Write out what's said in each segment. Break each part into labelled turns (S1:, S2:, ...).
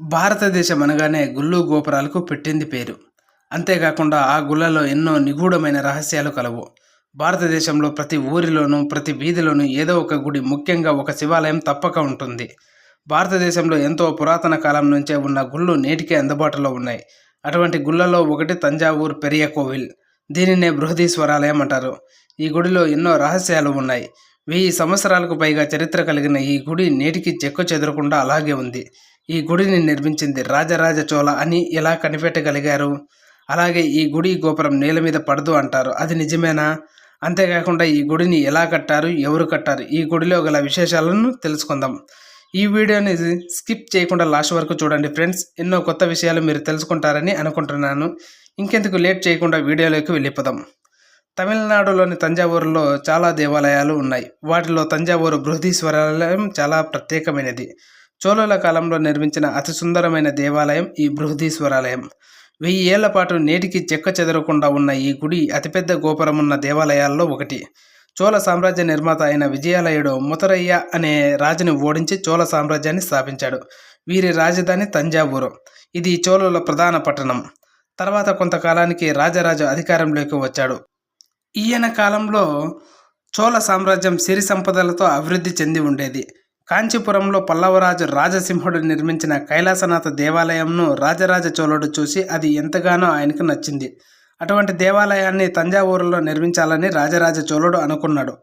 S1: భారతదేశం అనగానే గుళ్ళు గోపురాలకు పెట్టింది పేరు. అంతేకాకుండా ఆ గుళ్ళలో ఎన్నో నిగూఢమైన రహస్యాలు కలవు. భారతదేశంలో ప్రతి ఊరిలోనూ ప్రతి వీధిలోనూ ఏదో ఒక గుడి ముఖ్యంగా ఒక శివాలయం తప్పక ఉంటుంది. భారతదేశంలో ఎంతో పురాతన కాలం నుంచే ఉన్న గుళ్ళు నేటికే అందుబాటులో ఉన్నాయి. అటువంటి గుళ్ళలో ఒకటి తంజావూరు పెరియ కోవిల్. దీనినే బృహదీశ్వరాలయం అంటారు. ఈ గుడిలో ఎన్నో రహస్యాలు ఉన్నాయి. వెయ్యి సంవత్సరాలకు పైగా చరిత్ర కలిగిన ఈ గుడి నేటికి చెక్కు చెదరకుండా అలాగే ఉంది. ఈ గుడిని నిర్మించింది రాజరాజ చోళ అని ఎలా కనిపెట్టగలిగారు? అలాగే ఈ గుడి గోపురం నేల మీద పడదు అంటారు. అది నిజమేనా? అంతేకాకుండా ఈ గుడిని ఎలా కట్టారు? ఎవరు కట్టారు? ఈ గుడిలో గల విశేషాలను తెలుసుకుందాం. ఈ వీడియోని స్కిప్ చేయకుండా లాస్ట్ వరకు చూడండి ఫ్రెండ్స్. ఎన్నో కొత్త విషయాలు మీరు తెలుసుకుంటారని అనుకుంటున్నాను. ఇంకెందుకు లేట్ చేయకుండా వీడియోలోకి వెళ్ళిపోదాం. తమిళనాడులోని తంజావూరులో చాలా దేవాలయాలు ఉన్నాయి. వాటిలో తంజావూరు బృహదీశ్వరాలయం చాలా ప్రత్యేకమైనది. చోళుల కాలంలో నిర్మించిన అతి సుందరమైన దేవాలయం ఈ బృహదీశ్వరాలయం. వెయ్యి ఏళ్ళ పాటు నేటికి చెక్క చెదరకుండా ఉన్న ఈ గుడి అతిపెద్ద గోపురం ఉన్న దేవాలయాల్లో ఒకటి. చోళ సామ్రాజ్య నిర్మాత అయిన విజయాలయుడు ముతరయ్య అనే రాజుని ఓడించి చోళ సామ్రాజ్యాన్ని స్థాపించాడు. వీరి రాజధాని తంజావూరు. ఇది చోళుల ప్రధాన పట్టణం. తర్వాత కొంతకాలానికి రాజరాజు అధికారంలోకి వచ్చాడు. ఈయన కాలంలో చోళ సామ్రాజ్యం సిరి సంపదలతో అభివృద్ధి చెంది ఉండేది. కాంచీపురంలో పల్లవరాజు రాజసింహుడు నిర్మించిన కైలాసనాథ దేవాలయంను రాజరాజ చోళుడు చూసి అది ఎంతగానో ఆయనకు నచ్చింది. అటువంటి దేవాలయాన్ని తంజావూరులో నిర్మించాలని రాజరాజ చోళుడు అనుకున్నాడు.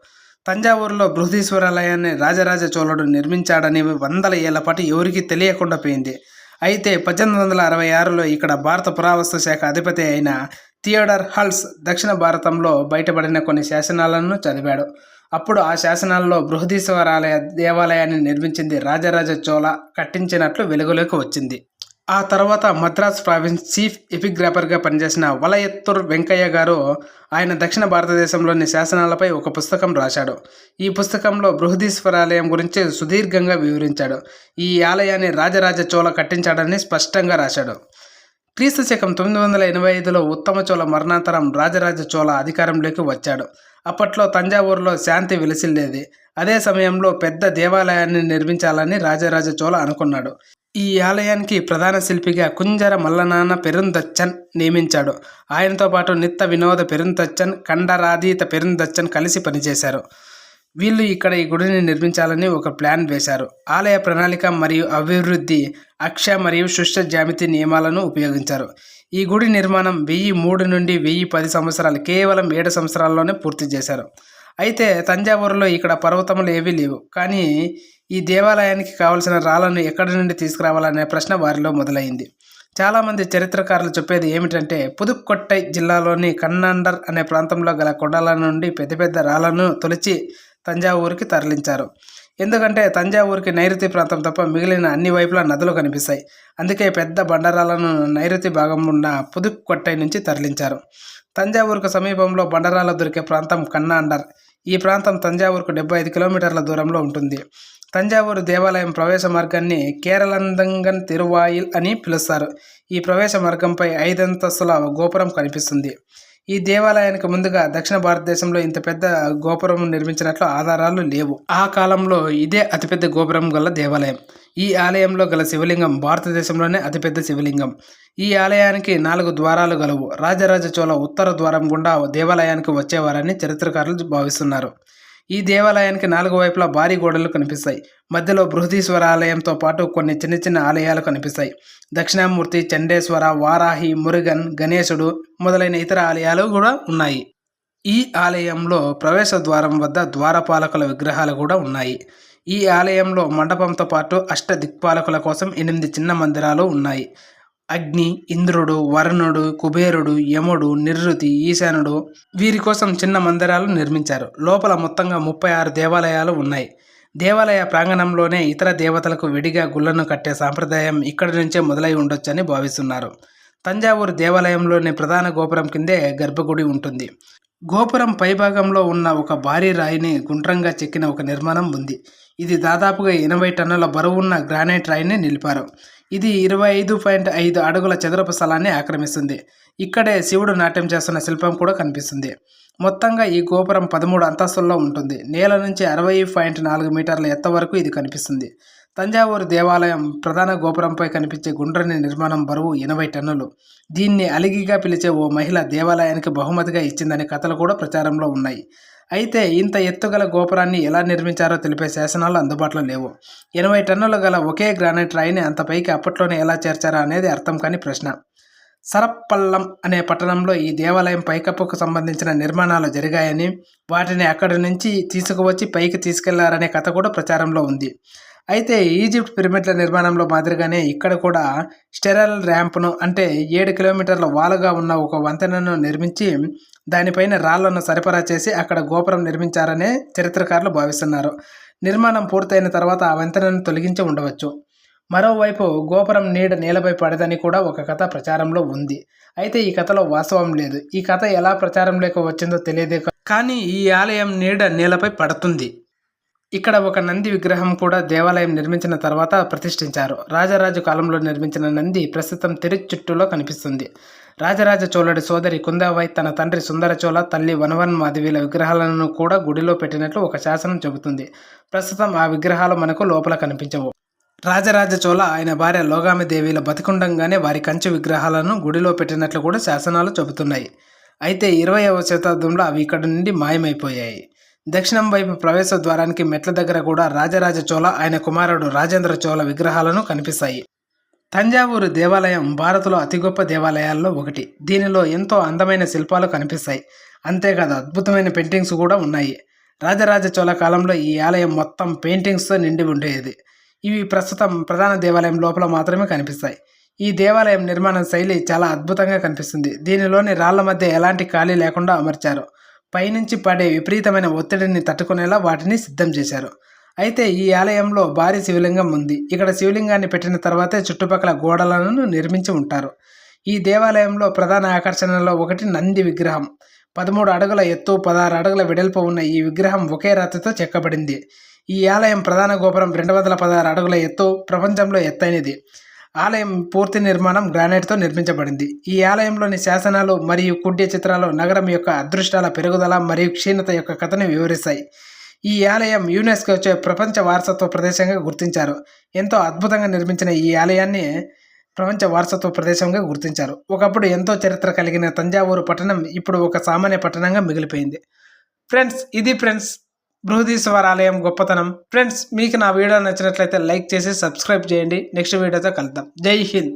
S1: తంజావూరులో బృహదీశ్వరాలయాన్ని రాజరాజ చోళుడు నిర్మించాడని వందల ఏళ్ళపాటి ఎవరికీ తెలియకుండా పోయింది. అయితే పద్దెనిమిది వందల అరవై ఆరులో ఇక్కడ భారత పురావస్తు శాఖ అధిపతి అయిన థియోడర్ హల్స్ దక్షిణ భారతంలో బయటపడిన కొన్ని శాసనాలను చదివాడు. అప్పుడు ఆ శాసనాల్లో బృహదీశ్వరాలయ దేవాలయాన్ని నిర్మించింది రాజరాజ చోళ కట్టించినట్లు వెలుగులోకి వచ్చింది. ఆ తర్వాత మద్రాస్ ప్రావిన్స్ చీఫ్ ఎపిగ్రాఫర్గా పనిచేసిన వలయత్తూర్ వెంకయ్య గారు ఆయన దక్షిణ భారతదేశంలోని శాసనాలపై ఒక పుస్తకం రాశాడు. ఈ పుస్తకంలో బృహదీశ్వరాలయం గురించి సుదీర్ఘంగా వివరించాడు. ఈ ఆలయాన్ని రాజరాజ చోళ కట్టించాడని స్పష్టంగా రాశాడు. క్రీస్తు శకం తొమ్మిది వందల ఎనభై ఐదులో ఉత్తమ చోళ మరణాంతరం రాజరాజ చోళ అధికారంలోకి వచ్చాడు. అప్పట్లో తంజావూరులో శాంతి వెలిసిల్లేది. అదే సమయంలో పెద్ద దేవాలయాన్ని నిర్మించాలని రాజరాజ చోళ అనుకున్నాడు. ఈ ఆలయానికి ప్రధాన శిల్పిగా కుంజర మల్లనాన్న పెరుందచ్చన్ నియమించాడు. ఆయనతో పాటు నిత్త వినోద పెరుందచ్చన్ కండరాధీత పెరుందచ్చన్ కలిసి పనిచేశారు. వీళ్ళు ఇక్కడ ఈ గుడిని నిర్మించాలని ఒక ప్లాన్ వేశారు. ఆలయ ప్రణాళిక మరియు అభివృద్ధి అక్ష మరియు శుష్ట జ్యామితి నియమాలను ఉపయోగించారు. ఈ గుడి నిర్మాణం వెయ్యి మూడు నుండి వెయ్యి పది సంవత్సరాలు కేవలం ఏడు సంవత్సరాల్లోనే పూర్తి చేశారు. అయితే తంజావూరులో ఇక్కడ పర్వతములు ఏవీ లేవు. కానీ ఈ దేవాలయానికి కావలసిన రాళ్ళను ఎక్కడి నుండి తీసుకురావాలనే ప్రశ్న వారిలో మొదలైంది. చాలామంది చరిత్రకారులు చెప్పేది ఏమిటంటే పుదుక్కొట్టై జిల్లాలోని కన్నాండర్ అనే ప్రాంతంలో గల కొండల నుండి పెద్ద పెద్ద రాళ్ళను తొలిచి తంజావూరుకి తరలించారు. ఎందుకంటే తంజావూరుకి నైరుతి ప్రాంతం తప్ప మిగిలిన అన్ని వైపులా నదులు కనిపిస్తాయి. అందుకే పెద్ద బండరాలను నైరుతి భాగం ఉన్న పుదుక్కొట్టై నుంచి తరలించారు. తంజావూరుకు సమీపంలో బండరాలు దొరికే ప్రాంతం కన్నాండర్. ఈ ప్రాంతం తంజావూరుకు డెబ్బై ఐదు కిలోమీటర్ల దూరంలో ఉంటుంది. తంజావూరు దేవాలయం ప్రవేశ మార్గాన్ని కేరళందంగన్ తిరువాయిల్ అని పిలుస్తారు. ఈ ప్రవేశ మార్గంపై ఐదంతస్తుల గోపురం కనిపిస్తుంది. ఈ దేవాలయానికి ముందుగా దక్షిణ భారతదేశంలో ఇంత పెద్ద గోపురం నిర్మించినట్లు ఆధారాలు లేవు. ఆ కాలంలో ఇదే అతిపెద్ద గోపురం గల దేవాలయం. ఈ ఆలయంలో గల శివలింగం భారతదేశంలోనే అతిపెద్ద శివలింగం. ఈ ఆలయానికి నాలుగు ద్వారాలు గలవు. రాజరాజ చోళ ఉత్తర ద్వారం గుండా దేవాలయానికి వచ్చేవారని చరిత్రకారులు భావిస్తున్నారు. ఈ దేవాలయానికి నాలుగు వైపులా భారీ గోడలు కనిపిస్తాయి. మధ్యలో బృహదీశ్వర ఆలయంతో పాటు కొన్ని చిన్న చిన్న ఆలయాలు కనిపిస్తాయి. దక్షిణామూర్తి చండేశ్వర వారాహి మురుగన్ గణేశుడు మొదలైన ఇతర ఆలయాలు కూడా ఉన్నాయి. ఈ ఆలయంలో ప్రవేశ ద్వారం వద్ద ద్వారపాలకుల విగ్రహాలు కూడా ఉన్నాయి. ఈ ఆలయంలో మండపంతో పాటు అష్ట దిక్పాలకుల కోసం ఎనిమిది చిన్న మందిరాలు ఉన్నాయి. అగ్ని ఇంద్రుడు వరుణుడు కుబేరుడు యముడు నిర్రుతి ఈశానుడు వీరి కోసం చిన్న మందిరాలు నిర్మించారు. లోపల మొత్తంగా ముప్పై ఆరు దేవాలయాలు ఉన్నాయి. దేవాలయ ప్రాంగణంలోనే ఇతర దేవతలకు విడిగా గుళ్ళను కట్టే సాంప్రదాయం ఇక్కడి నుంచే మొదలై ఉండొచ్చని భావిస్తున్నారు. తంజావూరు దేవాలయంలోని ప్రధాన గోపురం కిందే గర్భగుడి ఉంటుంది. గోపురం పైభాగంలో ఉన్న ఒక భారీ రాయిని గుండ్రంగా చెక్కిన ఒక నిర్మాణం ఉంది. ఇది దాదాపుగా ఎనభై టన్నుల బరువున్న గ్రానైట్ రాయిని నిలిపారు. ఇది ఇరవై ఐదు పాయింట్ ఐదు అడుగుల చదరపు స్థలాన్ని ఆక్రమిస్తుంది. ఇక్కడే శివుడు నాట్యం చేస్తున్న శిల్పం కూడా కనిపిస్తుంది. మొత్తంగా ఈ గోపురం పదమూడు అంతస్తుల్లో ఉంటుంది. నేల నుంచి అరవై పాయింట్ నాలుగు మీటర్ల ఎత్త వరకు ఇది కనిపిస్తుంది. తంజావూరు దేవాలయం ప్రధాన గోపురంపై కనిపించే గుండ్రని నిర్మాణం బరువు ఎనభై టన్నులు. దీన్ని అలిగిగా పిలిచే ఓ మహిళ దేవాలయానికి బహుమతిగా ఇచ్చిందనే కథలు కూడా ప్రచారంలో ఉన్నాయి. అయితే ఇంత ఎత్తుగల గోపురాన్ని ఎలా నిర్మించారో తెలిపే శాసనాలు అందుబాటులో లేవు. ఎనభై టన్నులు గల ఒకే గ్రానైట్ రాయిని అంత పైకి అప్పట్లోనే ఎలా చేర్చారా అనేది అర్థం కాని ప్రశ్న. సరప్పల్లం అనే పట్టణంలో ఈ దేవాలయం పైకప్పుకు సంబంధించిన నిర్మాణాలు జరిగాయని వాటిని అక్కడి నుంచి తీసుకువచ్చి పైకి తీసుకెళ్ళారనే కథ కూడా ప్రచారంలో ఉంది. అయితే ఈజిప్ట్ పిరమిడ్ల నిర్మాణంలో మాదిరిగానే ఇక్కడ కూడా స్టెరల్ ర్యాంప్ను అంటే ఏడు కిలోమీటర్ల వాలుగా ఉన్న ఒక వంతెనను నిర్మించి దానిపైన రాళ్ళను సరఫరా చేసి అక్కడ గోపురం నిర్మించారనే చరిత్రకారులు భావిస్తున్నారు. నిర్మాణం పూర్తయిన తర్వాత ఆ వంతెనను తొలగించి ఉండవచ్చు. మరోవైపు గోపురం నీడ నేలపై పడదని కూడా ఒక కథ ప్రచారంలో ఉంది. అయితే ఈ కథలో వాస్తవం లేదు. ఈ కథ ఎలా ప్రచారంలోకి వచ్చిందో తెలియదే కానీ ఈ ఆలయం నీడ నేలపై పడుతుంది. ఇక్కడ ఒక నంది విగ్రహం కూడా దేవాలయం నిర్మించిన తర్వాత ప్రతిష్ఠించారు. రాజరాజు కాలంలో నిర్మించిన నంది ప్రస్తుతం తిరుచుట్టులో కనిపిస్తుంది. రాజరాజ చోళుడి సోదరి కుందాబాయి తన తండ్రి సుందరచోళ తల్లి వనవన్ మాధవీల విగ్రహాలను కూడా గుడిలో పెట్టినట్లు ఒక శాసనం చెబుతుంది. ప్రస్తుతం ఆ విగ్రహాలు మనకు లోపల కనిపించవు. రాజరాజ చోళ ఆయన భార్య లోగామి దేవిల బతికుండంగానే వారి కంచు విగ్రహాలను గుడిలో పెట్టినట్లు కూడా శాసనాలు చెబుతున్నాయి. అయితే ఇరవైవ శతాబ్దంలో అవి ఇక్కడ నుండి మాయమైపోయాయి. దక్షిణం వైపు ప్రవేశ ద్వారానికి మెట్ల దగ్గర కూడా రాజరాజ చోళ ఆయన కుమారుడు రాజేంద్ర చోళ విగ్రహాలను కనిపిస్తాయి. తంజావూరు దేవాలయం భారత్లో అతి గొప్ప దేవాలయాల్లో ఒకటి. దీనిలో ఎంతో అందమైన శిల్పాలు కనిపిస్తాయి. అంతేకాదు అద్భుతమైన పెయింటింగ్స్ కూడా ఉన్నాయి. రాజరాజ చోళ కాలంలో ఈ ఆలయం మొత్తం పెయింటింగ్స్తో నిండి ఉండేది. ఇవి ప్రస్తుతం ప్రధాన దేవాలయం లోపల మాత్రమే కనిపిస్తాయి. ఈ దేవాలయం నిర్మాణ శైలి చాలా అద్భుతంగా కనిపిస్తుంది. దీనిలోని రాళ్ళ మధ్య ఎలాంటి ఖాళీ లేకుండా అమర్చారు. పైనుంచి పడే విపరీతమైన ఒత్తిడిని తట్టుకునేలా వాటిని సిద్ధం చేశారు. అయితే ఈ ఆలయంలో భారీ శివలింగం ఉంది. ఇక్కడ శివలింగాన్ని పెట్టిన తర్వాతే చుట్టుపక్కల గోడలను నిర్మించి ఉంటారు. ఈ దేవాలయంలో ప్రధాన ఆకర్షణలో ఒకటి నంది విగ్రహం. పదమూడు అడుగుల ఎత్తు పదహారు అడుగుల వెడల్పు ఉన్న ఈ విగ్రహం ఒకే రాతితో చెక్కబడింది. ఈ ఆలయం ప్రధాన గోపురం రెండు వందల పదహారు అడుగుల ఎత్తు ప్రపంచంలో ఎత్తైనది. ఆలయం పూర్తి నిర్మాణం గ్రానైట్తో నిర్మించబడింది. ఈ ఆలయంలోని శాసనాలు మరియు కుడ్య చిత్రాలు నగరం యొక్క అదృష్టాల పెరుగుదల మరియు క్షీణత యొక్క కథను వివరిస్తాయి. ఈ ఆలయం యునెస్కో ప్రపంచ వారసత్వ ప్రదేశంగా గుర్తించారు. ఎంతో అద్భుతంగా నిర్మించిన ఈ ఆలయాన్ని ప్రపంచ వారసత్వ ప్రదేశంగా గుర్తించారు. ఒకప్పుడు ఎంతో చరిత్ర కలిగిన తంజావూరు పట్టణం ఇప్పుడు ఒక సామాన్య పట్టణంగా మిగిలిపోయింది. ఫ్రెండ్స్ ఇది ఫ్రెండ్స్ బృహదీశ్వర ఆలయం గొప్పతనం. ఫ్రెండ్స్ మీకు నా వీడియో నచ్చినట్లయితే లైక్ చేసి సబ్స్క్రైబ్ చేయండి. నెక్స్ట్ వీడియోతో కలుద్దాం. జై హింద్.